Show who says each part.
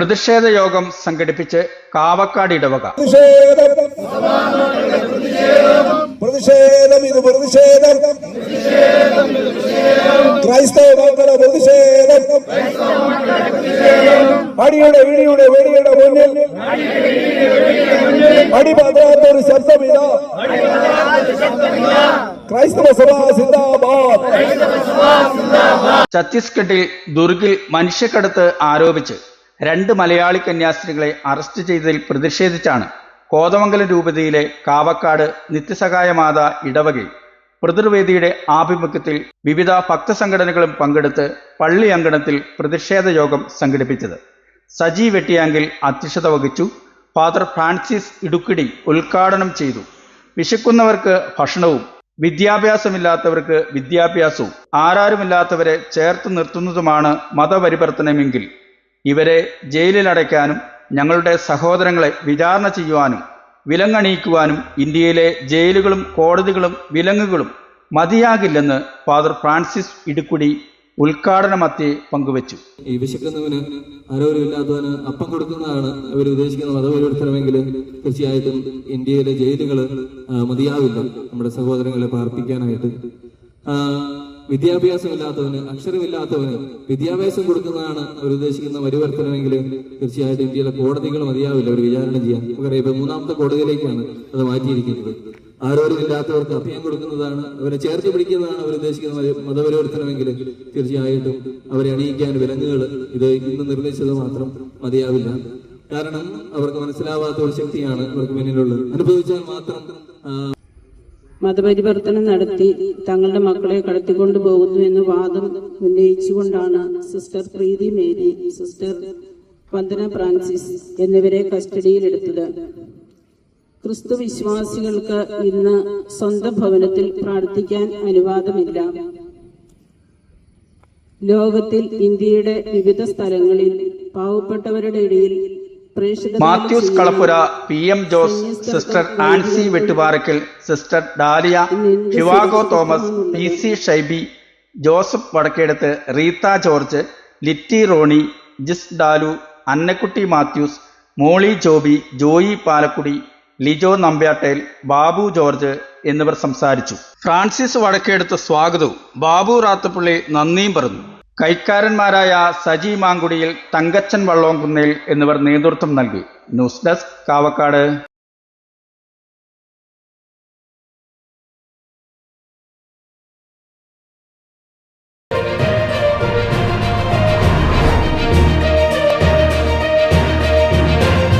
Speaker 1: പ്രതിഷേധ യോഗം സംഘടിപ്പിച്ച് കാവക്കാട് ഇടവക.
Speaker 2: പ്രതിഷേധം. ഇത് പ്രതിഷേധം. ക്രൈസ്തവ മക്കളെ പ്രതിഷേധം. അടിയുടെ വിളിയുടെ വെടിയുടെ മുന്നിൽ. അടിപതാത്തൊരു ശബ്ദമില്ല ക്രൈസ്തവ സഭ സിന്ദാബാദ്.
Speaker 1: ഛത്തീസ്ഗഡിൽ ദുർഗിൽ മനുഷ്യക്കടത്ത് ആരോപിച്ച് രണ്ട് മലയാളി കന്യാസ്ത്രീകളെ അറസ്റ്റ് ചെയ്തതിൽ പ്രതിഷേധിച്ചാണ് കോതമംഗലം രൂപതയിലെ കാവക്കാട് നിത്യസഹായ മാത ഇടവകയിൽ പ്രതിർവേദിയുടെ ആഭിമുഖ്യത്തിൽ വിവിധ ഭക്തസംഘടനകളും പങ്കെടുത്ത് പള്ളി അങ്കണത്തിൽ പ്രതിഷേധ യോഗം സംഘടിപ്പിച്ചത്. സജി വെട്ടിയാങ്കിൽ അധ്യക്ഷത വഹിച്ചു. ഫാദർ ഫ്രാൻസിസ് ഇടുക്കിടി ഉദ്ഘാടനം ചെയ്തു. വിശക്കുന്നവർക്ക് ഭക്ഷണവും വിദ്യാഭ്യാസമില്ലാത്തവർക്ക് വിദ്യാഭ്യാസവും ആരാരുമില്ലാത്തവരെ ചേർത്ത് നിർത്തുന്നതുമാണ് മതപരിവർത്തനമെങ്കിൽ ഇവരെ ജയിലിലടയ്ക്കാനും ഞങ്ങളുടെ സഹോദരങ്ങളെ വിചാരണ ചെയ്യുവാനും വിലങ്ങണിയിക്കുവാനും ഇന്ത്യയിലെ ജയിലുകളും കോടതികളും വിലങ്ങുകളും മതിയാകില്ലെന്ന് ഫാദർ ഫ്രാൻസിസ് ഇടുക്കുടി ഉദ്ഘാടനമധ്യേ പങ്കുവച്ചു.
Speaker 3: ഈ വിശക്കുന്നവന് ആരോഗ്യമില്ലാത്തവന് അപ്പം കൊടുക്കുന്നതാണ് അവർ ഉദ്ദേശിക്കുന്നത്. മതപരിവർത്തനമെങ്കിൽ തീർച്ചയായിട്ടും ഇന്ത്യയിലെ ജയിലുകൾ മതിയാവില്ല. നമ്മുടെ സഹോദരങ്ങളെ പാർപ്പിക്കാനായിട്ട്. വിദ്യാഭ്യാസമില്ലാത്തവന് അക്ഷരമില്ലാത്തവന് വിദ്യാഭ്യാസം കൊടുക്കുന്നതാണ് അവർ ഉദ്ദേശിക്കുന്ന പരിവർത്തനമെങ്കിൽ തീർച്ചയായിട്ടും ഇന്ത്യയിലെ കോടതികൾ മതിയാവില്ല. അവർ വിചാരണ ചെയ്യാൻ. നമുക്കറിയാം ഇപ്പൊ മൂന്നാമത്തെ കോടതിയിലേക്കാണ് അത് മാറ്റിയിരിക്കുന്നത്. ആരോഗ്യമില്ലാത്തവർക്ക് അഭയം കൊടുക്കുന്നതാണ് അവരെ ചേർത്ത് പിടിക്കുന്നതാണ് അവർ ഉദ്ദേശിക്കുന്ന മത- മതപരിവർത്തനമെങ്കിൽ തീർച്ചയായിട്ടും അവരെ അണിയിക്കാൻ വിലങ്ങുകൾ ഇത് ഇന്ന് നിർദ്ദേശിച്ചത് മാത്രം മതിയാവില്ല. കാരണം അവർക്ക് മനസ്സിലാവാത്ത ഒരു ശക്തിയാണ് അവർക്ക് മുന്നിലുള്ളത് അനുഭവിച്ചാൽ മാത്രം
Speaker 4: മതപരിവർത്തനം നടത്തി തങ്ങളുടെ മക്കളെ കടത്തിക്കൊണ്ടു പോകുന്നു എന്ന് വാദം ഉന്നയിച്ചുകൊണ്ടാണ് സിസ്റ്റർ പ്രീതി മേരി സിസ്റ്റർ വന്ദന ഫ്രാൻസിസ് എന്നിവരെ കസ്റ്റഡിയിലെടുത്തത്. ക്രിസ്തു വിശ്വാസികൾക്ക് ഇന്ന് സ്വന്തം ഭവനത്തിൽ പ്രാർത്ഥിക്കാൻ അനുവാദമില്ല. ലോകത്തിൽ ഇന്ത്യയുടെ വിവിധ സ്ഥലങ്ങളിൽ പാവപ്പെട്ടവരുടെ ഇടയിൽ
Speaker 1: Mathews Kalappura P M Jose sister Ancy Vettuparackal sister Dalia Shivago Thomas P C Shyby Joseph Vadakkedath Reetha George Litty Rony Jis Dalu Annakutty Mathews Molly Joby Joy Palakkudy Lijo Nampiattel Babu George എന്നിവർ സംസാരിച്ചു. Francis Vadakkedath സ്വാഗതവും ബാബു റാത്തപ്പള്ളി നന്ദിയും പറഞ്ഞു. കൈക്കാരന്മാരായ സജി മാങ്കുടിയിൽ തങ്കച്ചൻ വള്ളോങ്കുന്നേൽ എന്നിവർ നേതൃത്വം നൽകി. News desk Kavakkad.